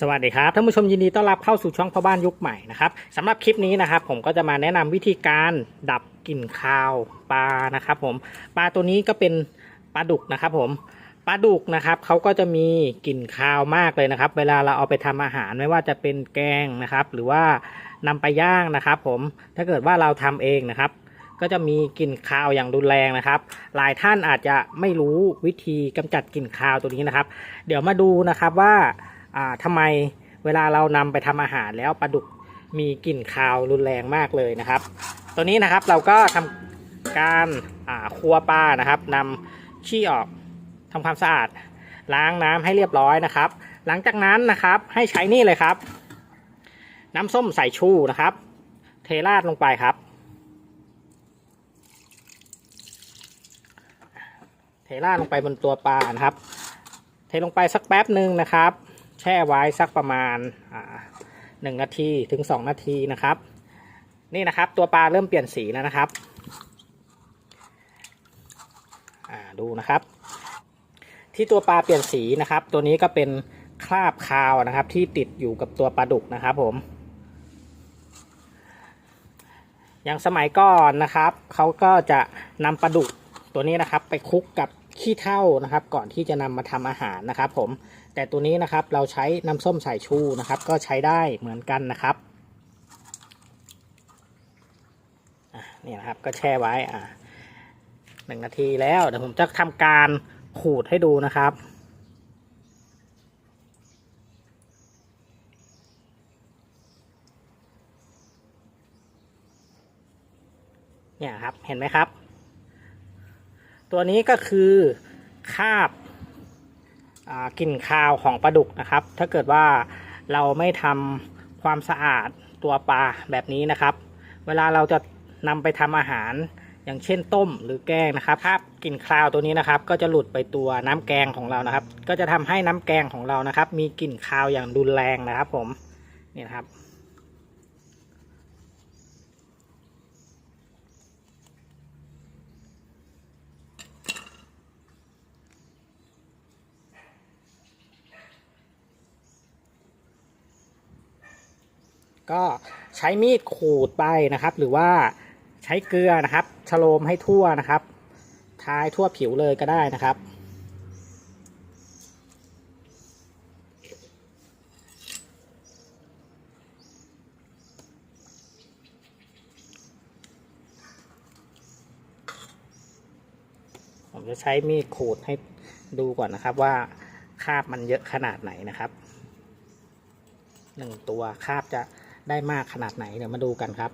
สวัสดีครับท่านผู้ชมยินดีต้อนรับเข้าสู่ช่องพ่อบ้านยุคใหม่นะครับสำหรับคลิปนี้นะครับ ผมก็จะมาแนะนำวิธีการดับกลิ่นคาวปลานะครับ ผมปลาตัวนี้ก็เป็นปลาดุกนะครับ ผมปลาดุกนะครับเขาก็จะมีกลิ่นคาวมากเลยนะครับ เวลาเราเอาไปทำอาหารไม่ว่าจะเป็นแกงนะครับ หรือว่านำไปย่างนะครับ ผมถ้าเกิดว่าเราทำเองนะครับ ก็จะมีกลิ่นคาวอย่างรุนแรงนะครับ หลายท่านอาจจะไม่รู้วิธีกำจัดกลิ่นคาวตัวนี้นะครับ เดี๋ยวมาดูนะครับว่า อ่าทำไมเวลาเรานำไปทำอาหารแล้วปลาดุกมีกลิ่นคาวรุนแรงมากเลยนะครับ ตัวนี้นะครับเราก็ทำการอ่าครัวปลานะครับนำขี้ออกทำความสะอาด ล้างน้ำให้เรียบร้อยนะครับ หลังจากนั้นนะครับให้ใช้นี่เลยครับ น้ำส้มสายชูนะครับ เทราดลงไปครับ เทราดลงไปบนตัวปลานะครับ เทลงไปสักแป๊บหนึ่งนะครับ ช่ไว้สักประมาณหนึ่งนาทีถึงสองนาทีนะครับ นี่นะครับตัวปลาเริ่มเปลี่ยนสีแล้วนะครับดูนะครับ ที่ตัวปลาเปลี่ยนสีนะครับ ตัวนี้ก็เป็นคราบคาวนะครับ ที่ติดอยู่กับตัวปลาดุกนะครับผมอย่างสมัยก่อนนะครับเขาก็จะนำปลาดุกตัวนี้นะครับ ไปคลุกกับขี้เถ้านะครับ ก่อนที่จะนำมาทำอาหารนะครับ ผม แต่ตัวนี้นะครับเราใช้น้ำส้มสายชูนะครับ ก็ใช้ได้เหมือนกันนะครับนี่นะครับก็แช่ไว้อะหนึ่งนาทีแล้วเดี๋ยวผมจะทำการขูดให้ดูนะครับเนี่ยครับเห็นไหมครับ ตัวนี้ก็คือคราบ กลิ่นคาวของปลาดุกนะครับ ถ้าเกิดว่าเราไม่ทำความสะอาดตัวปลาแบบนี้นะครับ เวลาเราจะนำไปทำอาหารอย่างเช่นต้มหรือแกงนะครับภาพกลิ่นคาวตัวนี้นะครับ ก็จะหลุดไปตัวน้ำแกงของเรานะครับ ก็จะทำให้น้ำแกงของเรานะครับ มีกลิ่นคาวอย่างรุนแรงนะครับ ผมนี่นะครับ ก็ใช้มีดขูดไปนะครับ หรือว่าใช้เกลือนะครับชโลมให้ทั่วนะครับ ทายทั่วผิวเลยก็ได้นะครับผมจะใช้มีดขูดให้ดูก่อนนะครับว่าคราบมันเยอะขนาดไหนนะครับหนึ่งตัวคาบจะ ได้มากขนาดไหนเดี๋ยวมาดูกันครับ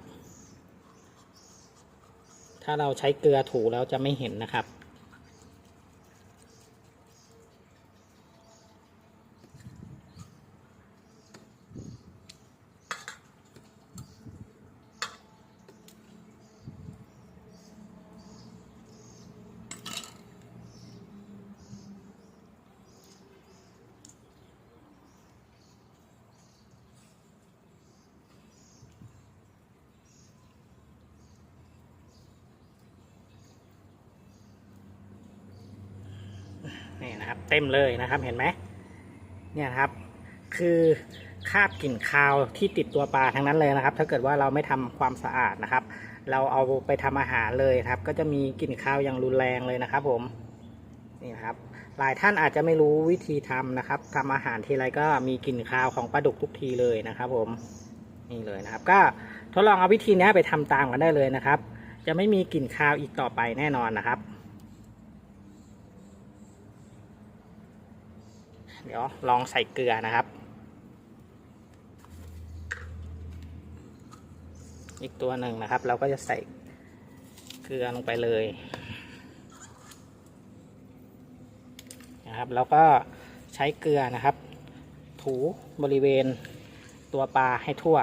ถ้าเราใช้เกลือถูแล้วจะไม่เห็นนะครับ นะครับ เต็มเลยนะครับเห็นไหมเนี่ยครับคือคราบกลิ่นคาวที่ติดตัวปลาทั้งนั้นเลยนะครับ ถ้าเกิดว่าเราไม่ทำความสะอาดนะครับ เราเอาไปทำอาหารเลยครับ ก็จะมีกลิ่นคาวอย่างรุนแรงเลยนะครับ ผมนี่นะครับหลายท่านอาจจะไม่รู้วิธีทำนะครับทำอาหารทีไรก็มีกลิ่นคาวของปลาดุกทุกทีเลยนะครับ ผมนี่เลยนะครับ ก็ทดลองเอาวิธีนี้ไปทำตามกันได้เลยนะครับ จะไม่มีกลิ่นคาวอีกต่อไปแน่นอนนะครับ เดี๋ยวลองใส่เกลือนะครับ อีกตัวหนึ่งนะครับ เราก็จะใส่เกลือลงไปเลยนะครับ แล้วก็ใช้เกลือนะครับ ถูบริเวณตัวปลาให้ทั่ว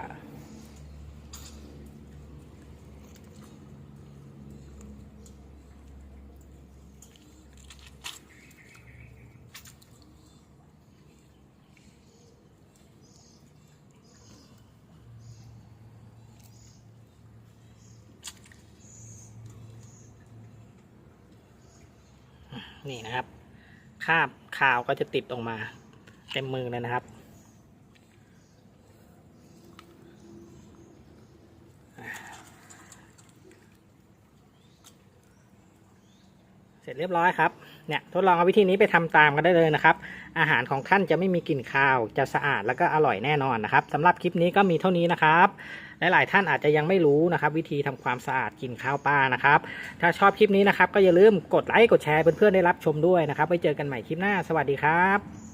นี่นะครับคาบคาวก็จะติดออกมาเต็มมือเลยนะครับเสร็จเรียบร้อยครับ เนี่ยทดลองเอาวิธีนี้ไปทำตามกันได้เลยนะครับ อาหารของท่านจะไม่มีกลิ่นคาว จะสะอาดแล้วก็อร่อยแน่นอนนะครับ สำหรับคลิปนี้ก็มีเท่านี้นะครับ หลายๆท่านอาจจะยังไม่รู้นะครับ วิธีทำความสะอาดกินข้าวปลานะครับ ถ้าชอบคลิปนี้นะครับ ก็อย่าลืมกดไลค์กดแชร์เพื่อนๆได้รับชมด้วยนะครับไว้เจอกันใหม่คลิปหน้า สวัสดีครับ